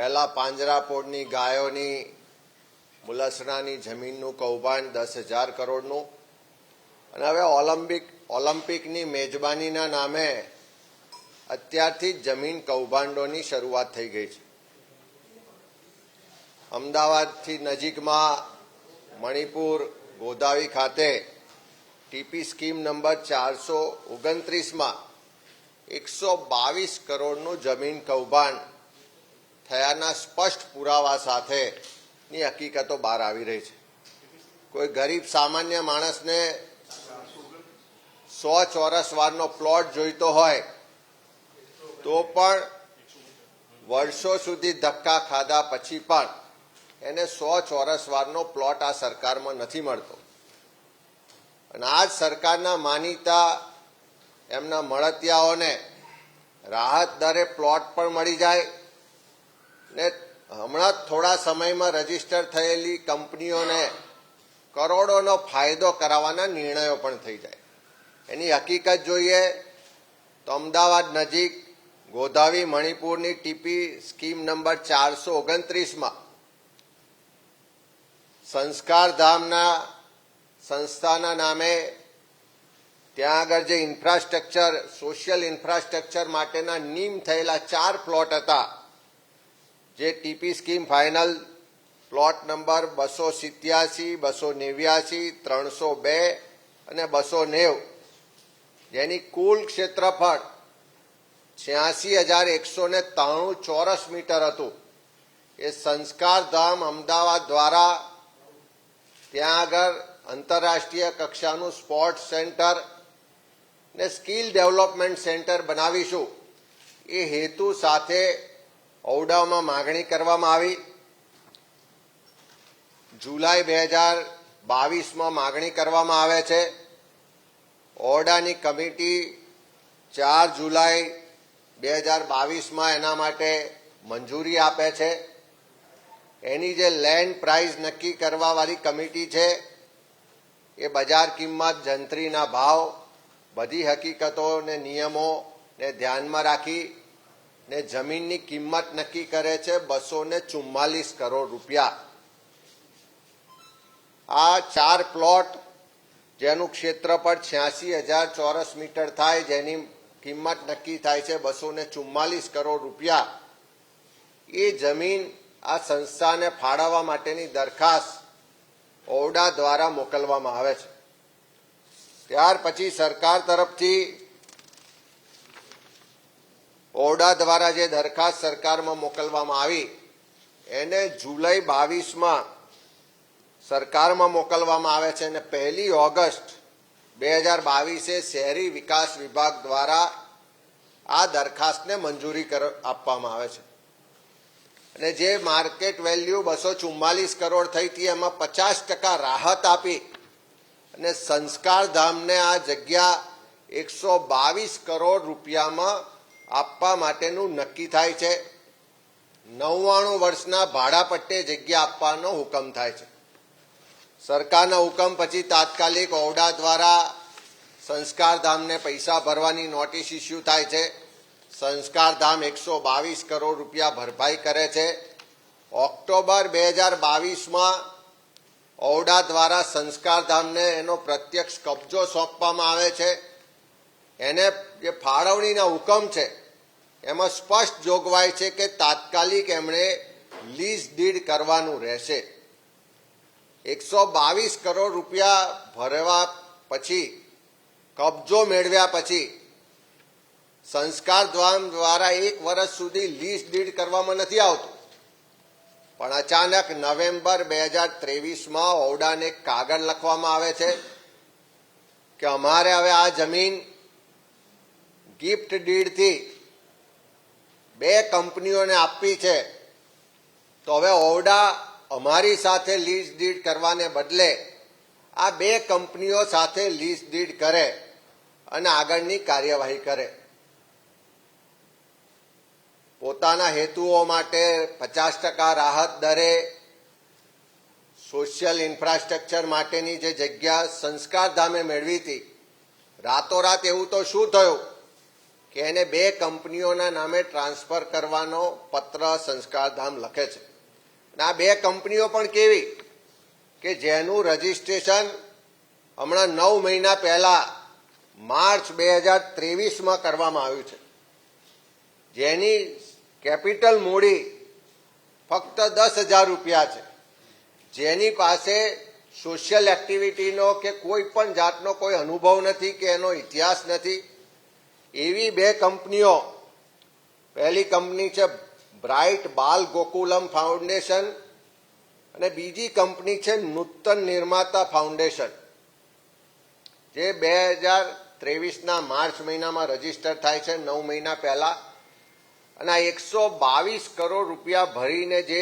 પહેલા પાંજરાપોળની ગાયોની મુલસણાની જમીનનું કૌભાંડ દસ હજાર કરોડનું અને હવે ઓલિમ્પિક, ઓલિમ્પિકની મેજબાનીના નામે અત્યારથી જ જમીન કૌભાંડોની શરૂઆત થઈ ગઈ છે. અમદાવાદથી નજીકમાં મણિપુર, ગોદાવી ખાતે ટીપી સ્કીમ નંબર ચારસો ઓગણત્રીસમાં એકસો બાવીસ કરોડનું જમીન કૌભાંડ થયાના સ્પષ્ટ પુરાવા સાથેની હકીકતો બહાર આવી રહી છે. કોઈ ગરીબ સામાન્ય માણસને સો ચોરસ વારનો પ્લોટ જોઈતો હોય, તો પણ વર્ષો સુધી ધક્કા ખાધા પછી પણ એને સો ચોરસ વારનો પ્લોટ આ સરકારમાં નથી મળતો. અને આ જ સરકારના માનીતા એમના મળતિયાઓને રાહત દરે પ્લોટ પણ મળી જાય ને હમણાં થોડા સમયમાં રજિસ્ટર થયેલી કંપનીઓને કરોડોનો ફાયદો કરાવવાના નિર્ણયો પણ થઈ જાય. એની હકીકત જોઈએ તો અમદાવાદ નજીક ગોધાવી મણિપુરની ટીપી સ્કીમ નંબર ચારસો ઓગણત્રીસમાં સંસ્કારધામના સંસ્થાના નામે ત્યાં આગળ જે ઇન્ફ્રાસ્ટ્રક્ચર, સોશિયલ ઇન્ફ્રાસ્ટ્રક્ચર માટેના નીમ થયેલા ચાર પ્લોટ હતા. જે TP scheme final plot number બસો સિત્યાસી, બસો નેવ્યાસી, ત્રણસો બે અને બસો નેવ. જેની કુલ ક્ષેત્રફળ છ્યાસી હજાર એકસો ને ત્રાણું ચોરસ મીટર હતું. એ સંસ્કારધામ અમદાવાદ દ્વારા ત્યાં આગળ આંતરરાષ્ટ્રીય કક્ષાનું સ્પોર્ટ્સ સેન્ટર ને સ્કિલ ડેવલપમેન્ટ સેન્ટર બનાવીશું. એ હેતુ સાથે ઔડામાં માગણી કરવામાં આવી. જુલાઈ બે હજાર બાવીસમાં માગણી કરવામાં આવે છે. ઓરડાની કમિટી ચાર જુલાઈ બે હજાર બાવીસમાં એના માટે મંજૂરી આપે છે. એની જે લેન્ડ પ્રાઇસ નક્કી કરવાવાળી કમિટી છે, એ બજાર કિંમત, જંત્રીના ભાવ, બધી હકીકતો ને નિયમોને ધ્યાનમાં રાખી ને જમીનની કિંમત નક્કી કરે છે બસો ને ચુમ્માલીસ કરોડ રૂપિયા. આ ચાર પ્લોટ જેનું ક્ષેત્રફળ છ્યાસી હજાર ચોરસ મીટર થાય, જેની કિંમત નક્કી થાય છે બસો ને ચુમ્માલીસ કરોડ રૂપિયા. એ જમીન આ સંસ્થાને ફાળવવા માટેની દરખાસ્ત ઓરડા દ્વારા મોકલવામાં આવે છે. ત્યાર પછી સરકાર તરફથી ઓરડા દ્વારા જે દરખાસ્ત સરકારમાં મોકલવામાં આવી, એને જુલાઈ બાવીસમાં સરકારમાં મોકલવામાં આવે છે અને પહેલી ઓગસ્ટ બે હજાર બાવીસે શહેરી વિકાસ વિભાગ દ્વારા આ દરખાસ્તને મંજૂરી આપવામાં આવે છે. અને જે માર્કેટ વેલ્યુ બસો ચુમ્માલીસ કરોડ થઈ હતી, એમાં પચાસ ટકા રાહત આપી અને સંસ્કાર ધામને આ જગ્યા એકસો બાવીસ કરોડ રૂપિયામાં આપવા માટેનું નક્કી થાય છે. નવ્વાણું વર્ષના ભાડા પટ્ટે જગ્યા આપવાનો હુકમ થાય છે. સરકારના હુકમ પછી તાત્કાલિક ઓરડા દ્વારા સંસ્કારધામને પૈસા ભરવાની નોટિસ ઇસ્યુ થાય છે. સંસ્કારધામ એકસો બાવીસ કરોડ રૂપિયા ભરપાઈ કરે છે. ઓક્ટોબર બે હજાર બાવીસમાં ઓરડા દ્વારા સંસ્કારધામને એનો પ્રત્યક્ષ કબજો સોંપવામાં આવે છે. એને જે ફાળવણીના હુકમ છે. એમાં સ્પષ્ટ જોગવાઈ છે કે તાત્કાલિક એમણે લીઝ ડીડ કરવાનું રહેશે. એકસો બાવીસ કરોડ રૂપિયા ભરવા પછી, કબજો મેળવ્યા પછી, સંસ્કાર દ્વારા એક વર્ષ સુધી લીઝ ડીડ કરવામાં નથી આવતું. પણ અચાનક નવેમ્બર બે હજાર ત્રેવીસમાં ઓરડાને કાગળ લખવામાં આવે છે કે અમારે હવે આ જમીન ગિફ્ટ ડીડથી બે કંપનીઓને આપી છે. તો હવે ઓરડા અમારી સાથે લીઝ ડીડ કરવાને બદલે આ બે કંપનીઓ સાથે લીઝ ડીડ કરે અને આગળની કાર્યવાહી કરે. પોતાના હેતુઓ માટે પચાસ ટકા રાહત દરે સોશિયલ ઇન્ફ્રાસ્ટ્રક્ચર માટેની જે જગ્યા સંસ્કાર ધામે મેળવી હતી. રાતોરાત એવું તો શું થયું? કે એને બે કંપનીઓના નામે ટ્રાન્સફર કરવાનો પત્ર સંસ્કારધામ લખે છે. અને આ બે કંપનીઓ પણ કેવી? કે જેનું રજીસ્ટ્રેશન હમણાં નવ મહિના પહેલા માર્ચ બે હજાર ત્રેવીસમાં કરવામાં આવ્યું છે. જેની કેપિટલ મૂડી ફક્ત દસ હજાર રૂપિયા છે. જેની પાસે સોશિયલ એક્ટિવિટીનો કે કોઈ પણ જાતનો કોઈ અનુભવ નથી કે એનો ઇતિહાસ નથી. એવી બે કંપનીઓ, પહેલી કંપની છે બ્રાઇટ બાલ ગોકુલમ ફાઉન્ડેશન અને બીજી કંપની છે નૂતન નિર્માતા ફાઉન્ડેશન, જે બે હજાર ત્રેવીસના માર્ચ મહિનામાં રજિસ્ટર થાય છે નવ મહિના પહેલા. અને આ એકસો બાવીસ કરોડ રૂપિયા ભરીને જે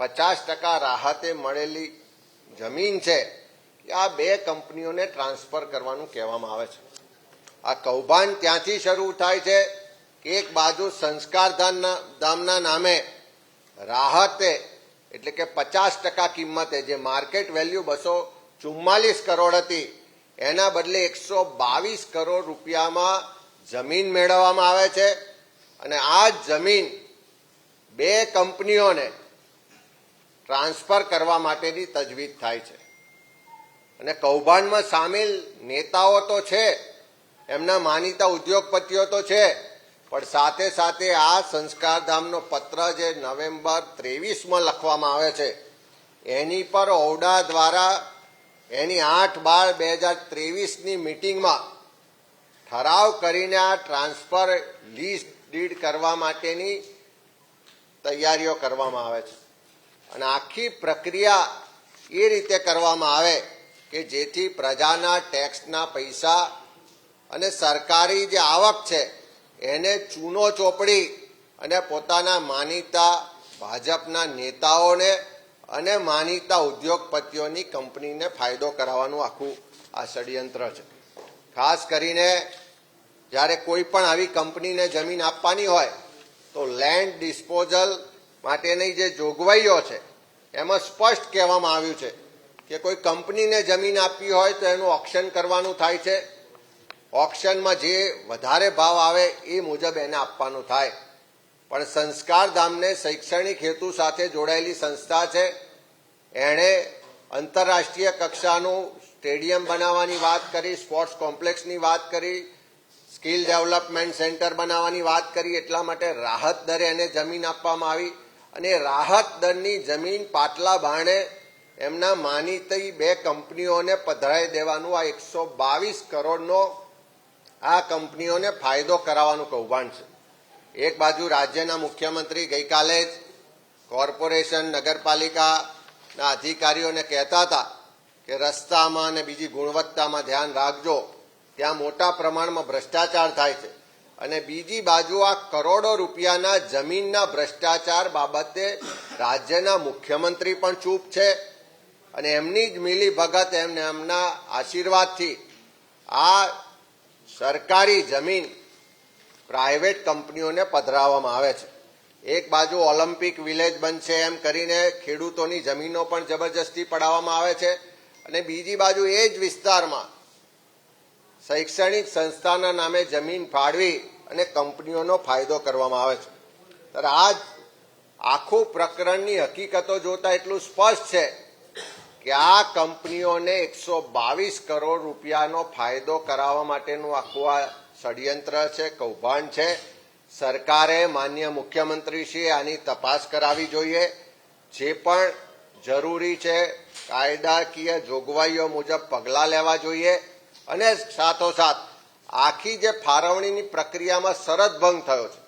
પચાસ ટકા રાહતે મળેલી જમીન છે આ બે કંપનીઓને ટ્રાન્સફર કરવાનું કહેવામાં આવે છે. આ કૌભાંડ ત્યાંથી શરૂ થાય છે કે એક બાજુ સંસ્કાર ધામના નામે રાહતે એટલે કે પચાસ ટકા કિંમતે જે માર્કેટ વેલ્યુ બસો ચુમ્માલીસ કરોડ હતી, એના બદલે એકસો બાવીસ કરોડ રૂપિયામાં જમીન મેળવવામાં આવે છે. અને આ જમીન બે કંપનીઓને ટ્રાન્સફર કરવા માટેની તજવીજ થાય છે. અને કૌભાંડમાં સામેલ નેતાઓ તો છે એમના માનીતા ઉદ્યોગપતિઓ તો છે, પણ સાથે સાથે આ સંસ્કારધામનો પત્ર જે નવેમ્બર ત્રેવીસમાં લખવામાં આવે છે, એની પર ઔડા દ્વારા એની આઠ બાર બે હજાર ત્રેવીસની મિટિંગમાં ઠરાવ કરીને આ ટ્રાન્સફર લીઝ ડીડ કરવા માટેની તૈયારીઓ કરવામાં આવે છે. અને આખી પ્રક્રિયા એ રીતે કરવામાં આવે કે જેથી પ્રજાના ટેક્સના પૈસા અને સરકારી જે આવક છે, એને ચૂનો ચોપડી અને પોતાના માનીતા ભાજપના નેતાઓને અને માનીતા ઉદ્યોગપતિઓની કંપનીને ફાયદો કરાવવાનું આખું આ ષડયંત્ર છે. ખાસ કરીને જ્યારે કોઈ પણ આવી કંપનીને જમીન આપવાની હોય, તો લેન્ડ ડિસ્પોઝલ માટેની જે જોગવાઈઓ છે, એમાં સ્પષ્ટ કહેવામાં આવ્યું છે કે કોઈ કંપનીને જમીન આપવી હોય તો એનું ઓક્શન કરવાનું થાય છે ઓપ્શનમાં જે વધારે ભાવ આવે એ મુજબ એને આપવાનું થાય. પણ સંસ્કાર ધામને શૈક્ષણિક હેતુ સાથે જોડાયેલી સંસ્થા છે. એણે આંતરરાષ્ટ્રીય કક્ષાનું સ્ટેડિયમ બનાવવાની વાત કરી, સ્પોર્ટ્સ કોમ્પ્લેક્સની વાત કરી, સ્કિલ ડેવલપમેન્ટ સેન્ટર બનાવવાની વાત કરી, એટલા માટે રાહત દરે એને જમીન આપવામાં આવી. અને રાહત દરની જમીન પાટલા ભાણે એમના માનીતી બે કંપનીઓને પધરાઈ દેવાનું આ એકસો બાવીસ કરોડનો આ કંપનીઓને ફાયદો કરાવવાનું કૌભાંડ છે. એક બાજુ રાજ્યના મુખ્યમંત્રી ગઈકાલે જ કોર્પોરેશન, નગરપાલિકાના અધિકારીઓને કહેતા હતા કે રસ્તામાં અને બીજી ગુણવત્તામાં ધ્યાન રાખજો. ત્યાં મોટા પ્રમાણમાં ભ્રષ્ટાચાર થાય છે. અને બીજી બાજુ આ કરોડો રૂપિયાના જમીનના ભ્રષ્ટાચાર બાબતે રાજ્યના મુખ્યમંત્રી પણ ચૂપ છે અને એમની જ મિલી ભગત એમને એમના આશીર્વાદથી આ સરકારી જમીન પ્રાઇવેટ કંપનીઓને પધરાવવામાં આવે છે. એક બાજુ ઓલિમ્પિક વિલેજ બનશે એમ કરીને ખેડૂતોની જમીનો પણ જબરજસ્તી પડાવવામાં આવે છે અને બીજી બાજુ એ જ વિસ્તારમાં શૈક્ષણિક સંસ્થાના નામે જમીન ફાળવી અને કંપનીઓનો ફાયદો કરવામાં આવે છે. ત્યારે આજ આખું પ્રકરણની હકીકતો જોતા એટલું સ્પષ્ટ છે કે આ કંપનીઓને એકસો બાવીસ કરોડ રૂપિયાનો ફાયદો કરાવવા માટેનું આખું આ ષડયંત્ર છે, કૌભાંડ છે. સરકારે માન્ય મુખ્યમંત્રીશ્રીએ આની તપાસ કરાવી જોઈએ. જે પણ જરૂરી છે, કાયદાકીય જોગવાઈઓ મુજબ પગલાં લેવા જોઈએ અને સાથોસાથ આખી જે ફાળવણીની પ્રક્રિયામાં શરત ભંગ થયો છે.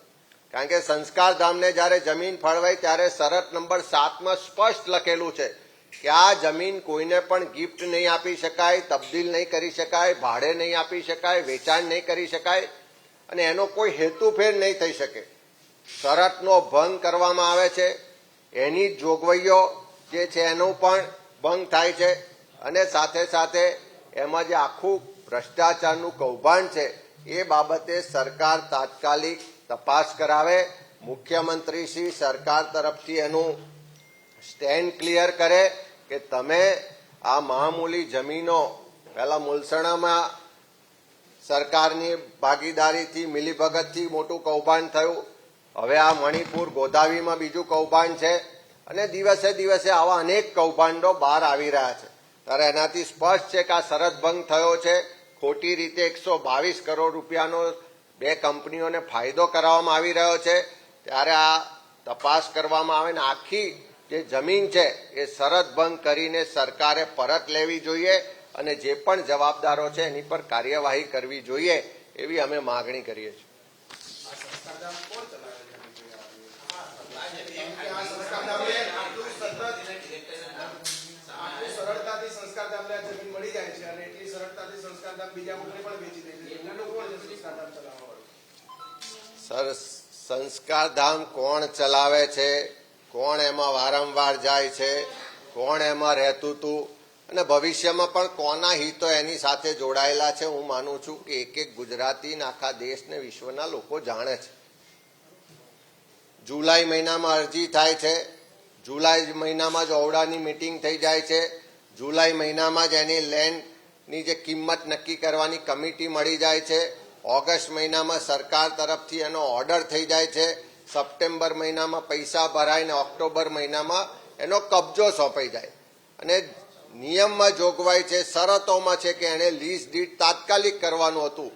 કારણ કે સંસ્કારધામને જ્યારે જમીન ફાળવાઈ ત્યારે શરત નંબર સાતમાં સ્પષ્ટ લખેલું છે કે આ જમીન કોઈને પણ ગિફ્ટ નહીં આપી શકાય, તબદીલ નહીં કરી શકાય, ભાડે નહીં આપી શકાય, વેચાણ નહીં કરી શકાય, અને એનો કોઈ હેતુફેર નહીં થઈ શકે. શરતનો ભંગ કરવામાં આવે છે. એની જોગવાઈઓ જે છે એનો પણ ભંગ થાય છે. અને સાથે સાથે એમાં જે આખું ભ્રષ્ટાચારનું કૌભાંડ છે. એ બાબતે સરકાર તાત્કાલિક તપાસ કરાવે. મુખ્યમંત્રી શ્રી સરકાર તરફથી એનું સ્ટેન્ડ ક્લિયર કરે. કે તમે આ મામૂલી જમીનો પહેલા મુલસણામાં સરકારની ભાગીદારીથી, મિલીભગતથી મોટું કૌભાંડ થયું. હવે આ મણિપુર ગોદાવીમાં બીજું કૌભાંડ છે અને દિવસે દિવસે આવા અનેક કૌભાંડો બહાર આવી રહ્યા છે. ત્યારે એનાથી સ્પષ્ટ છે કે આ શરત ભંગ થયો છે. ખોટી રીતે એકસો બાવીસ કરોડ રૂપિયાનો બે કંપનીઓને ફાયદો કરાવવામાં આવી રહ્યો છે. ત્યારે આ તપાસ કરવામાં આવે ને આખી જે જમીન છે એ સરહદ ભંગ કરીને સરકારે પરત લેવી જોઈએ અને જે પણ જવાબદારો છે એની પર કાર્યવાહી કરવી જોઈએ એવી અમે માગણી કરીએ છીએ. સર સંસ્કારધામ કોણ ચલાવે છે? કોણ એમાં વારંવાર જાય છે, કોણ એમાં રહેતું હતું અને ભવિષ્યમાં પણ કોના હિતો એની સાથે જોડાયેલા છે? હું માનું છું કે એક એક ગુજરાતી આખા દેશને વિશ્વના લોકો જાણે છે. જુલાઈ મહિનામાં અરજી થાય છે. જુલાઈ મહિનામાં જ ઓવડાની મિટિંગ થઈ જાય છે. જુલાઈ મહિનામાં જ એની લેન્ડની જે કિંમત નક્કી કરવાની કમિટી મળી જાય છે. ઓગસ્ટ મહિનામાં સરકાર તરફથી એનો ઓર્ડર થઈ જાય છે. સપ્ટેમ્બર મહિનામાં પૈસા ભરાય ને ઓક્ટોબર મહિનામાં એનો કબજો સોંપાઈ જાય. અને નિયમમાં જોગવાઈ છે, શરતોમાં છે કે એણે લીઝ ડીડ તાત્કાલિક કરવાનું હતું.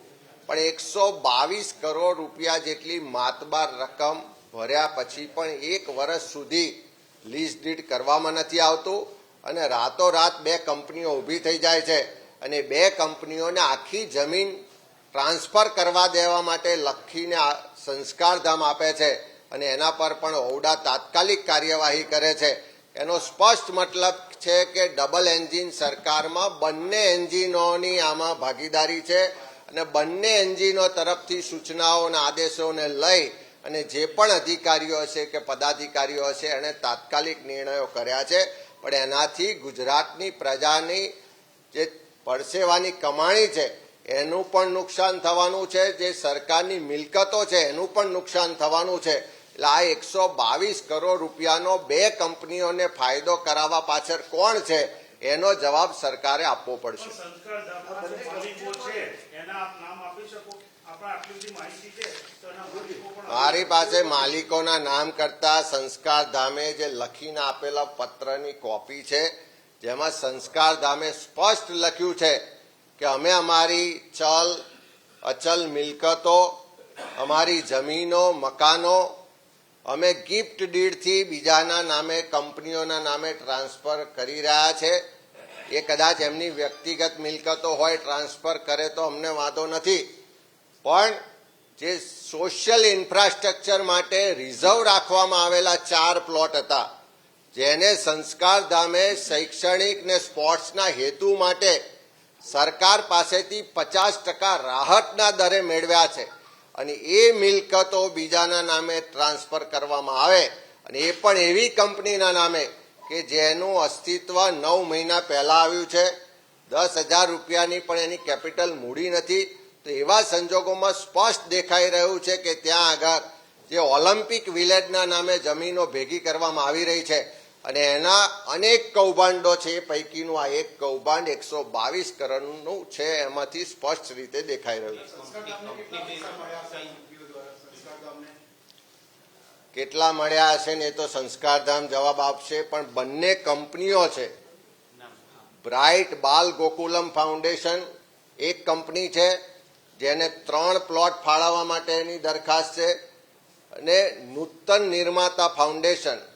પણ એકસો બાવીસ કરોડ રૂપિયા જેટલી માતબાર રકમ ભર્યા પછી પણ એક વર્ષ સુધી લીઝ ડીડ કરવામાં નથી આવતું અને રાતોરાત બે કંપનીઓ ઊભી થઈ જાય છે. અને બે કંપનીઓને આખી જમીન ટ્રાન્સફર કરવા દેવા માટે લખીને સંસ્કારધામ આપે છે અને એના પર પણ ઓવડા તાત્કાલિક કાર્યવાહી કરે છે. એનો સ્પષ્ટ મતલબ છે કે ડબલ એન્જિન સરકારમાં બંને એન્જિનોની આમાં ભાગીદારી છે અને બંને એન્જિનો તરફથી સૂચનાઓ અને આદેશોને લઈ અને જે પણ અધિકારીઓ હશે કે પદાધિકારીઓ હશે એણે તાત્કાલિક નિર્ણયો કર્યા છે. પણ એનાથી ગુજરાતની પ્રજાની જે પરસેવાની કમાણી છે એનું પણ નુકસાન થવાનું છે. જે સરકારની મિલકતો છે એનું પણ નુકસાન થવાનું છે. એટલે આ એકસો બાવીસ કરોડ રૂપિયાનો બે કંપનીઓને ફાયદો કરાવવા પાછળ કોણ છે? એનો જવાબ સરકારે આપવો પડશે. મારી પાસે માલિકોના નામ કરતા સંસ્કાર ધામે જે લખીને આપેલા પત્રની કોપી છે જેમાં સંસ્કાર ધામે સ્પષ્ટ લખ્યું છે કે અમે અમારી ચલ, અચલ મિલકતો, અમારી જમીનો, મકાનો, અમે ગિફ્ટ ડીડથી બીજાના નામે, કંપનીઓના નામે ટ્રાન્સફર કરી રહ્યા છે. એ કદાચ એમની વ્યક્તિગત મિલકતો હોય, ટ્રાન્સફર કરે તો અમને વાંધો નથી. પણ જે સોશિયલ ઇન્ફ્રાસ્ટ્રક્ચર માટે રિઝર્વ રાખવામાં આવેલા ચાર પ્લોટ હતા, જેને સંસ્કાર ધામે શૈક્ષણિક ને સ્પોર્ટ્સના હેતુ માટે સરકાર પાસેથી પચાસ ટકા રાહતના દરે મેળવ્યા છે અને એ મિલકતો બીજાના નામે ટ્રાન્સફર કરવામાં આવે અને એ પણ એવી કંપનીના નામે કે જેનું અસ્તિત્વ નવ મહિના પહેલા આવ્યું છે. દસ હજાર રૂપિયાની પણ એની કેપિટલ મૂડી નથી. તો એવા સંજોગોમાં સ્પષ્ટ દેખાઈ રહ્યું છે કે ત્યાં આગળ જે ઓલિમ્પિક વિલેજના નામે જમીનો ભેગી કરવામાં આવી રહી છે. અને એના અનેક કૌભાંડો છે, પૈકીનું આ એક કૌભાંડ એકસો બાવીસ કરોડનું છે, એમાંથી સ્પષ્ટ રીતે દેખાઈ રહ્યું છે. કેટલા મળ્યા હશે ને એ તો સંસ્કારધામ જવાબ આપશે, પણ બંને કંપનીઓ છે. બ્રાઇટ બાલ ગોકુલમ ફાઉન્ડેશન એક કંપની છે, જેને ત્રણ પ્લોટ ફાળવવા માટેની દરખાસ્ત છે, અને નૂતન નિર્માતા ફાઉન્ડેશન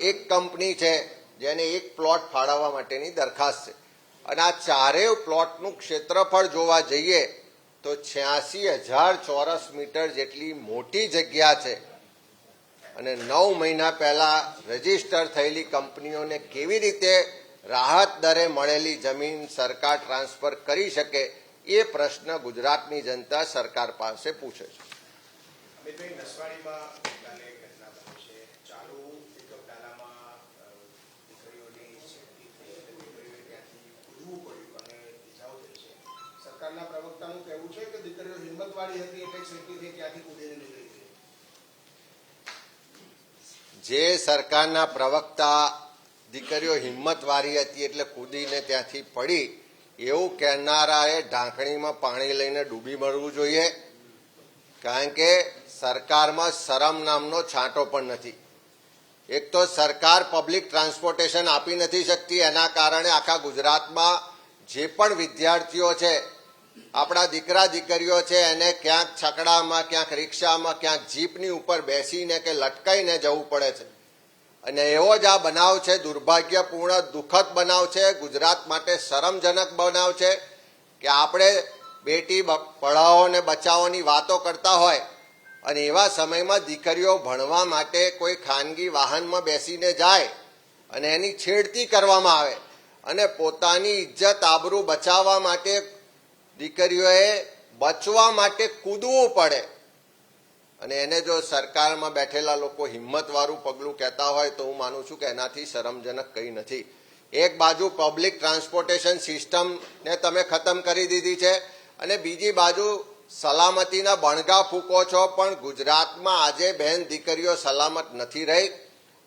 એક કંપની છે જેને એક પ્લોટ ફાળવવા માટેની દરખાસ્ત છે. અને આ ચારેય પ્લોટનું ક્ષેત્રફળ જોવા જઈએ તો છ્યાસી હજાર ચોરસ મીટર જેટલી મોટી જગ્યા છે. અને નવ મહિના પહેલા રજિસ્ટર થયેલી કંપનીઓને કેવી રીતે રાહત દરે મળેલી જમીન સરકાર ટ્રાન્સફર કરી શકે એ પ્રશ્ન ગુજરાતની જનતા સરકાર પાસે પૂછે છે અમિતભાઈ નસવાડીમાં ગઈકાલે એક ઘટના બની છે ચાલુ એક ડાલામાં અ, દીકરીઓની છેડતી થઈ અને દીકરીઓએ ત્યાંથી કૂદવું પડ્યું અને ઇજાઓ થઈ છે સરકારના પ્રવક્તાનું કહેવું છે કે દીકરીઓ હિંમતવાળી હતી એટલે છેડતી થઈ ત્યાંથી કૂદીને ગઈ. જે સરકારના પ્રવક્તા દીકરીઓ હિંમતવાળી હતી એટલે કૂદીને ત્યાંથી પડી, એવું કહેનારાએ ઢાંકણીમાં પાણી લઈને ડૂબી મળવું જોઈએ. કારણ કે સરકારમાં શરમ નામનો છાંટો પણ નથી. એક તો સરકાર પબ્લિક ટ્રાન્સપોર્ટેશન આપી નથી શકતી, એના કારણે આખા ગુજરાતમાં જે પણ વિદ્યાર્થીઓ છે આપણા દીકરા દીકરીઓ છે, એને ક્યાંક છકડામાં, ક્યાંક રિક્ષામાં, ક્યાંક જીપની ઉપર બેસીને કે લટકાઈને જવું પડે છે. અને એવો જ આ બનાવ છે, દુર્ભાગ્યપૂર્ણ, દુઃખદ બનાવ છે, ગુજરાત માટે શરમજનક બનાવ છે કે આપણે બેટી પઢાઓ ને બચાવોની વાતો કરતા હોય અને એવા સમયમાં દીકરીઓ ભણવા માટે કોઈ ખાનગી વાહનમાં બેસીને જાય અને એની છેડતી કરવામાં આવે અને પોતાની ઇજ્જત, આબરૂ બચાવવા માટે દીકરીઓએ બચવા માટે કૂદવું પડે. અને એને જો સરકારમાં બેઠેલા લોકો હિંમતવાળું પગલું કહેતા હોય તો હું માનું છું કે એનાથી શરમજનક કંઈ નથી. એક બાજુ પબ્લિક ટ્રાન્સપોર્ટેશન સિસ્ટમને તમે ખતમ કરી દીધી છે અને બીજી બાજુ સલામતીના બણગા ફૂંકો છો, પણ ગુજરાતમાં આજે બહેન દીકરીઓ સલામત નથી રહી.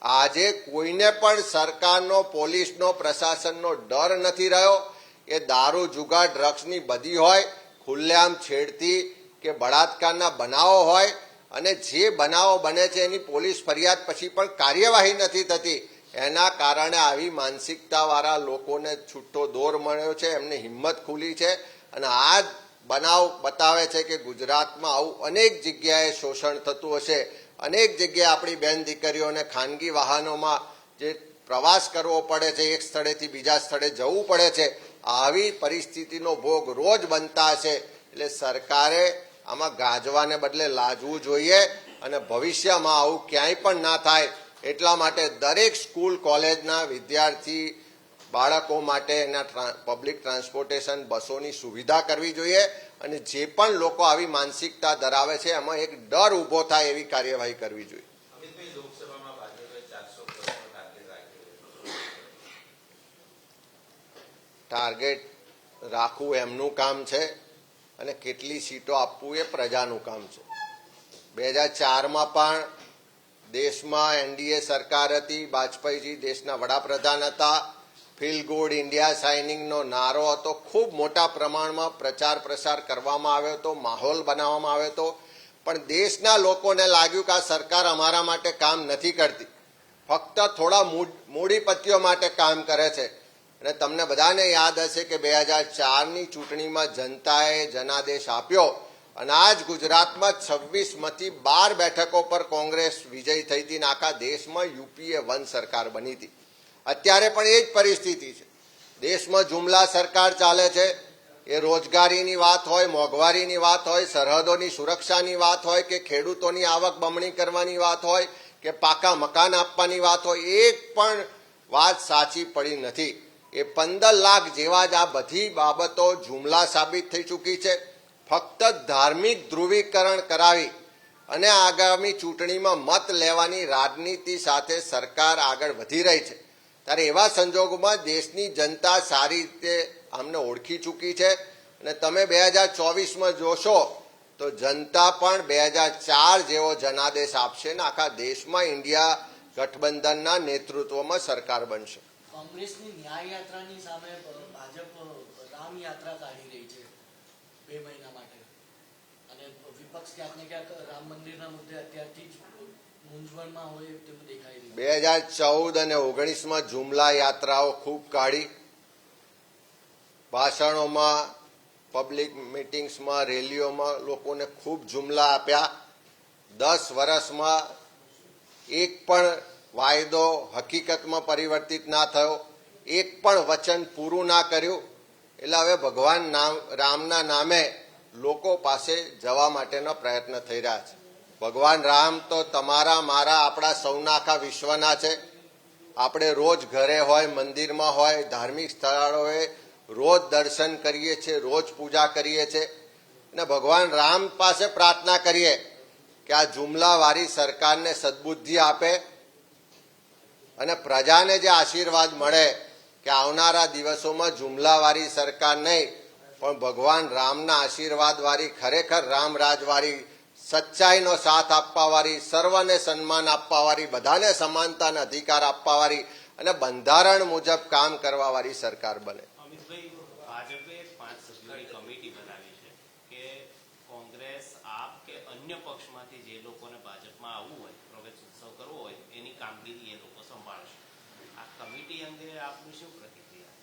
આજે કોઈને પણ સરકારનો, પોલીસનો, પ્રશાસનનો ડર નથી રહ્યો. એ દારૂ, જુગાર ડ્રગ્સની બધી હોય, ખુલ્લેઆમ છેડતી કે બળાત્કારના બનાવો હોય અને જે બનાવો બને છે એની પોલીસ ફરિયાદ પછી પણ કાર્યવાહી નથી થતી. એના કારણે આવી માનસિકતાવાળા લોકોને છૂટો દોર મળ્યો છે, એમને હિંમત ખુલી છે અને આ બનાવ બતાવે છે કે ગુજરાતમાં આવું અનેક જગ્યાએ શોષણ થતું હશે. અનેક જગ્યાએ આપણી બેન દીકરીઓને ખાનગી વાહનોમાં જે પ્રવાસ કરવો પડે છે, એક સ્થળેથી બીજા સ્થળે જવું પડે છે આવી પરિસ્થિતિનો ભોગ રોજ બનતા છે એટલે સરકારે આમાં ગાજવાને બદલે લાજવું જોઈએ અને ભવિષ્યમાં આવું ક્યાંય પણ ના થાય. એટલા માટે દરેક સ્કૂલ, કોલેજના વિદ્યાર્થી બાળકો માટે એના પબ્લિક ટ્રાન્સપોર્ટેશન બસોની સુવિધા કરવી જોઈએ અને જે પણ લોકો આવી માનસિકતા ધરાવે છે, એમાં એક ડર ઊભો થાય એવી કાર્યવાહી કરવી જોઈએ અમિતભાઈ લોકસભામાં ભાજપે ચારસો કરોડનો ટાર્ગેટ રાખ્યો છે ટાર્ગેટ રાખવું એમનું કામ છે અને કેટલી સીટો આપવું એ પ્રજાનું કામ છે. બે હજાર ચારમાં પણ દેશમાં એનડીએ સરકાર હતી. વાજપેયીજી દેશના વડાપ્રધાન હતા. ફીલ ગુડ ઇન્ડિયા સાઇનિંગનો નારો હતો. ખૂબ મોટા પ્રમાણમાં પ્રચાર પ્રસાર કરવામાં આવ્યો હતો, માહોલ બનાવવામાં આવ્યો હતો. પણ દેશના લોકોને લાગ્યું કે આ સરકાર અમારા માટે કામ નથી કરતી. ફક્ત થોડા મૂડ- મૂડીપતિઓ માટે કામ કરે છે. અને તમને બધાને યાદ હશે કે બે હજાર ચારની ચૂંટણીમાં જનતાએ જનાદેશ આપ્યો અને આજ ગુજરાતમાં છવ્વીસમાંથી બાર બેઠકો પર કોંગ્રેસ વિજય થઈ હતી અને આખા દેશમાં યુપીએ વન સરકાર બની હતી. અત્યારે પણ એ જ પરિસ્થિતિ છે. દેશમાં જુમલા સરકાર ચાલે છે. એ રોજગારીની વાત હોય, મોંઘવારીની વાત હોય, સરહદોની સુરક્ષાની વાત હોય, કે ખેડૂતોની આવક બમણી કરવાની વાત હોય, કે પાકા મકાન આપવાની વાત હોય એક પણ વાત સાચી પડી નથી. એ પંદર લાખ જેવા જ આ બધી બાબતો જુમલા સાબિત થઈ ચૂકી છે. ફક્ત ધાર્મિક ધ્રુવીકરણ કરાવી અને આગામી ચૂંટણીમાં મત લેવાની રાજનીતિ સાથે સરકાર આગળ વધી રહી છે. ત્યારે એવા સંજોગોમાં દેશની જનતા સારી રીતે અમને ઓળખી ચૂકી છે. અને તમે બે હજાર ચોવીસમાં જોશો તો જનતા પણ બે હજાર ચાર જેવો જનાદેશ આપશે ને આખા દેશમાં ઇન્ડિયા ગઠબંધનના નેતૃત્વમાં સરકાર બનશે. કોંગ્રેસની ન્યાય યાત્રાની સામે ભાજપ રામ યાત્રા કાઢી રહી છે બે મહિના માટે. અને વિપક્ષ ક્યાંક ને ક્યાંક રામ મંદિરના મુદ્દે અત્યારથી જ મૂંઝવણમાં હોય તેવું દેખાય રહ્યું બે હજાર ચૌદ અને ઓગણીસમાં જુમલા યાત્રાઓ ખૂબ કાઢી. ભાષણોમાં, પબ્લિક મિટિંગ્સમાં, રેલીઓમાં લોકોને ખૂબ જુમલા આપ્યા. દસ વર્ષમાં એક પણ વાયદો હકીકતમાં પરિવર્તિત ના થયો, એક પણ વચન પૂરું ના કર્યું, એટલે હવે ભગવાન રામના નામે લોકો પાસે જવા માટેનો પ્રયત્ન થઈ રહ્યા છે. ભગવાન રામ તો તમારા, મારા, આપણા સૌના આખા વિશ્વના છે. આપણે રોજ ઘરે હોય, મંદિરમાં હોય, ધાર્મિક સ્થળોએ રોજ દર્શન કરીએ છીએ, રોજ પૂજા કરીએ છીએ. અને ભગવાન રામ પાસે પ્રાર્થના કરીએ કે આ જુમલાવાળી સરકારને સદબુદ્ધિ આપે અને પ્રજાને જે આશીર્વાદ મળે કે આવનારા દિવસોમાં જુમલાવાળી સરકાર નહીં, પણ ભગવાન રામના આશીર્વાદવાળી, ખરેખર રામ રાજવાળી, સચ્ચાઈનો સાથ આપવાવાળી, સર્વને સન્માન આપવાવાળી, બધાને સમાનતાને અધિકાર આપવાવાળી અને બંધારણ મુજબ કામ કરવાવાળી સરકાર બને અમિતભાઈ ભાજપે કામગીરી એ લોકો સંભાળશે આ કમિટી અંગે આપની શું પ્રતિક્રિયા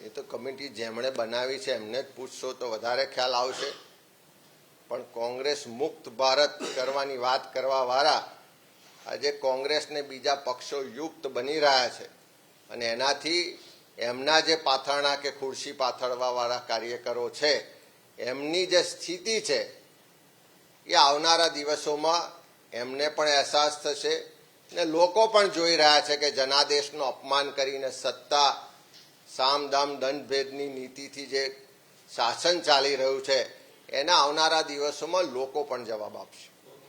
એ તો કમિટી જેમણે બનાવી છે, એમને જ પૂછશો તો વધારે ખ્યાલ આવશે. પણ કોંગ્રેસ મુક્ત ભારત કરવાની વાત કરવા વાળા આજે કોંગ્રેસને બીજા પક્ષો યુક્ત બની રહ્યા છે અને એનાથી એમના જે પાથરણા કે ખુરશી પાથરવા વાળા કાર્યકરો છે, એમની જે સ્થિતિ છે, એ આવનારા દિવસોમાં એમને પણ અહેસાસ થશે ને લોકો પણ જોઈ રહ્યા છે કે જનાદેશનું અપમાન કરીને સત્તા સામ દામ દંડ ભેદની નીતિથી જે શાસન ચાલી રહ્યું છે, એના આવનારા દિવસોમાં લોકો પણ જવાબ આપશે.